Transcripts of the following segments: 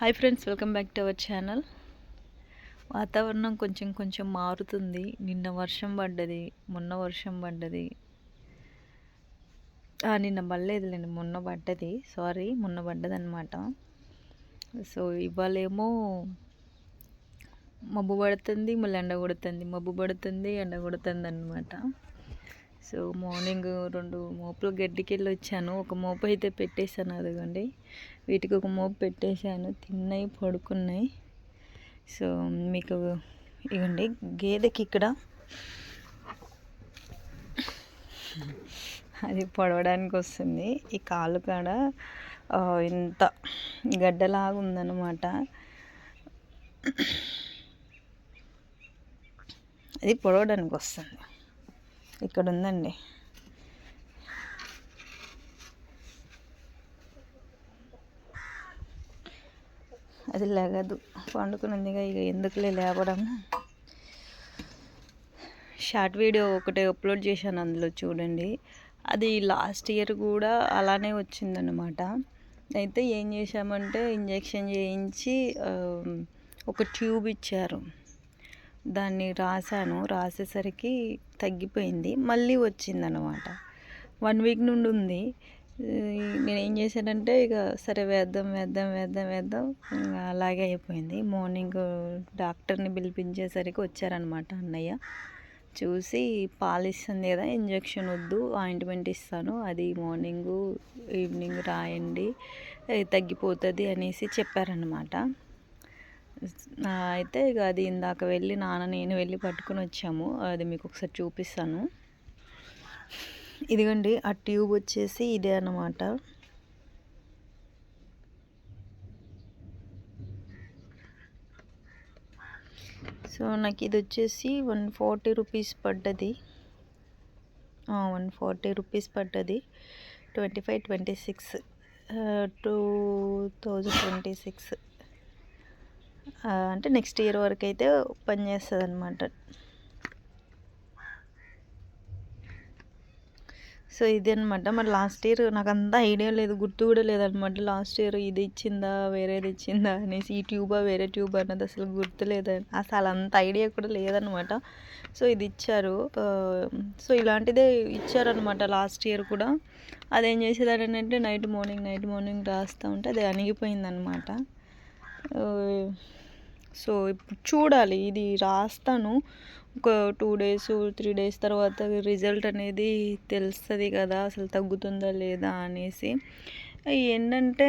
Hi friends welcome back to our channel వాతావరణం కొంచెం కొంచెం మారుతుంది. నిన్న వర్షం పడ్డది మొన్న వర్షం పడ్డది. నిన్న నిన్న పడలేదులేండి మొన్న పడ్డది. సారీ మొన్న పడ్డది అనమాట సో ఇవాళేమో మబ్బు పడుతుంది మళ్ళీ ఎండ కొడుతుంది మబ్బు పడుతుంది ఎండ కొడుతుంది అనమాట సో మార్నింగ్ రెండు మోపులు గడ్డికి వెళ్ళి వచ్చాను ఒక మోపు అయితే పెట్టేశాను అదిగోండి. వీటికి ఒక మోపు పెట్టేశాను. తిన్నాయి పడుకున్నాయి. సో మీకు ఇవ్వండి. గేదెకి ఇక్కడ అది పొడవడానికి వస్తుంది. ఈ కాలు కాడ ఇంత గడ్డలాగా ఉందన్నమాట. అది పొడవడానికి వస్తుంది. ఇక్కడ ఉందండి అది లేగదు. పండుకునిందిగా ఇక ఎందుకులే లేవడం. షార్ట్ వీడియో ఒకటి అప్లోడ్ చేశాను అందులో చూడండి. అది లాస్ట్ ఇయర్ కూడా అలానే వచ్చిందనమాట అయితే ఏం చేశామంటే ఇంజెక్షన్ చేయించి ఒక ట్యూబ్ ఇచ్చారు. దాన్ని రాశాను రాసేసరికి తగ్గిపోయింది. మళ్ళీ వచ్చిందనమాట వన్ వీక్ నుండి ఉంది. నేను ఏం చేశానంటే ఇక సరే వేద్దాం వేద్దాం వేద్దాం వేద్దాం. అలాగే అయిపోయింది. మార్నింగ్ డాక్టర్ని పిలిపించేసరికి వచ్చారనమాట అన్నయ్య. చూసి పాలు ఇస్తుంది కదా ఇంజెక్షన్ వద్దు ఆయింట్మెంట్ ఇస్తాను. అది మార్నింగ్ ఈవినింగ్ రాయండి అది తగ్గిపోతుంది అనేసి చెప్పారనమాట అయితే ఇక అది ఇందాక వెళ్ళి నాన్న నేను వెళ్ళి పట్టుకొని వచ్చాము. అది మీకు ఒకసారి చూపిస్తాను. ఇదిగోండి ఆ ట్యూబ్ వచ్చేసి ఇదే అన్నమాట. సో నాకు ఇది వచ్చేసి వన్ ఫార్టీ రూపీస్ పడ్డది. వన్ ఫార్టీ రూపీస్ పడ్డది. Twenty five twenty six two thousand twenty six. అంటే నెక్స్ట్ ఇయర్ వరకు అయితే పనిచేస్తుంది అనమాట సో ఇది అనమాట మరి లాస్ట్ ఇయర్ నాకు అంత ఐడియా లేదు గుర్తు కూడా లేదనమాట లాస్ట్ ఇయర్ ఇది ఇచ్చిందా వేరేది ఇచ్చిందా అనేసి ఈ ట్యూబా వేరే ట్యూబ్ అన్నది అసలు గుర్తు లేదు. అసలు అంత ఐడియా కూడా లేదనమాట సో ఇది ఇచ్చారు. సో ఇలాంటిదే ఇచ్చారనమాట లాస్ట్ ఇయర్ కూడా. అదేం చేసేదాన్ని అంటే నైట్ మార్నింగ్ నైట్ మార్నింగ్ రాస్తూ ఉంటే అది అణిగిపోయిందనమాట సో ఇప్పుడు చూడాలి. ఇది రాస్తాను. ఒక టూ డేస్ త్రీ డేస్ తర్వాత రిజల్ట్ అనేది తెలుస్తుంది కదా అసలు తగ్గుతుందా లేదా అనేసి. ఏంటంటే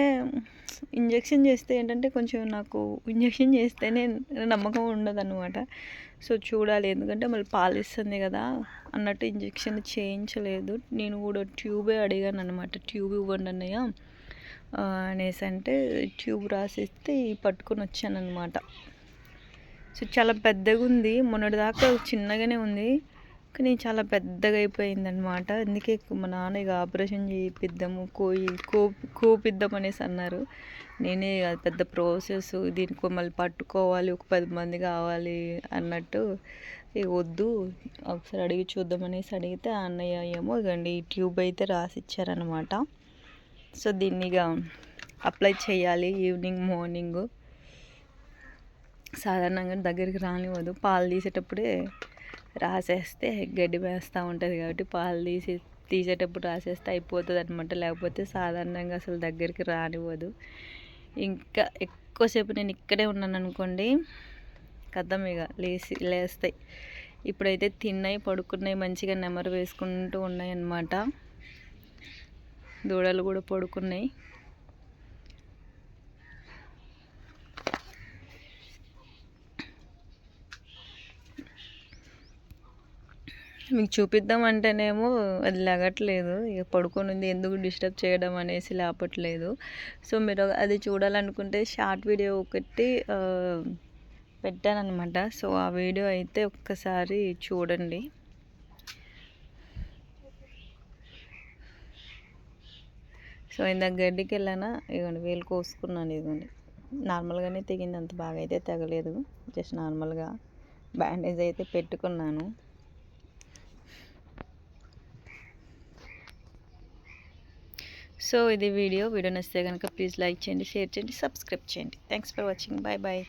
ఇంజెక్షన్ చేస్తే ఏంటంటే కొంచెం నాకు ఇంజెక్షన్ చేస్తేనే నమ్మకం ఉండదన్నమాట. సో చూడాలి. ఎందుకంటే మళ్ళీ పాలిస్తుంది కదా అన్నట్టు ఇంజెక్షన్ చేయించలేదు. నేను కూడా ట్యూబే అడిగాను అనమాట ట్యూబ్ ఇవ్వండి అన్నయ్య. అనేసి అంటే ట్యూబ్ రాసిస్తే పట్టుకొని వచ్చాను అనమాట సో చాలా పెద్దగా ఉంది. మొన్నటిదాకా చిన్నగానే ఉంది. కానీ చాలా పెద్దగా అయిపోయింది అనమాట అందుకే మా నాన్న ఇక ఆపరేషన్ చేయిద్దాము కోయి కో కోపిద్దాం అనేసి అన్నారు. నేనే అది పెద్ద ప్రాసెస్ దీనికి మళ్ళీ పట్టుకోవాలి ఒక పది మంది కావాలి అన్నట్టు ఇక వద్దు ఒకసారి అడిగి చూద్దామనేసి అడిగితే అన్నయ్య ఏమో ఇకండి ఈ ట్యూబ్ అయితే రాసిచ్చారనమాట సో దీన్ని ఇక అప్లై చేయాలి ఈవినింగ్ మార్నింగ్. సాధారణంగా దగ్గరికి రానివ్వదు. పాలు తీసేటప్పుడే రాసేస్తే గడ్డి వేస్తూ ఉంటుంది కాబట్టి పాలు తీసి తీసేటప్పుడు రాసేస్తే అయిపోతుంది అనమాట లేకపోతే సాధారణంగా అసలు దగ్గరికి రానివ్వదు. ఇంకా ఎక్కువసేపు నేను ఇక్కడే ఉన్నాను అనుకోండి కథం ఇక లేచి లేస్తాయి. ఇప్పుడైతే తిన్నాయి పడుకున్నాయి మంచిగా నెమరు వేసుకుంటూ ఉన్నాయి అన్నమాట దూడలు కూడా పడుకున్నాయి. మీకు చూపిద్దాం అంటేనేమో అది లగట్లేదు. ఇక పడుకొని ఉంది ఎందుకు డిస్టర్బ్ చేయడం అనేసి లేపట్లేదు. సో మీరు అది చూడాలనుకుంటే షార్ట్ వీడియో ఒకటి పెట్టాను అనమాట సో ఆ వీడియో అయితే ఒక్కసారి చూడండి. సో ఇందాక గడ్డికి వెళ్ళానా ఇదిగోండి వేలు కోసుకున్నాను ఇదిగోండి. నార్మల్గానే తెగింది అంత బాగా అయితే తెగలేదు. జస్ట్ నార్మల్గా బ్యాండేజ్ అయితే పెట్టుకున్నాను. సో ఇది వీడియో. వీడియో నచ్చితే కనుక ప్లీజ్ లైక్ చేయండి షేర్ చేయండి సబ్స్క్రైబ్ చేయండి. Thanks for watching. Bye bye.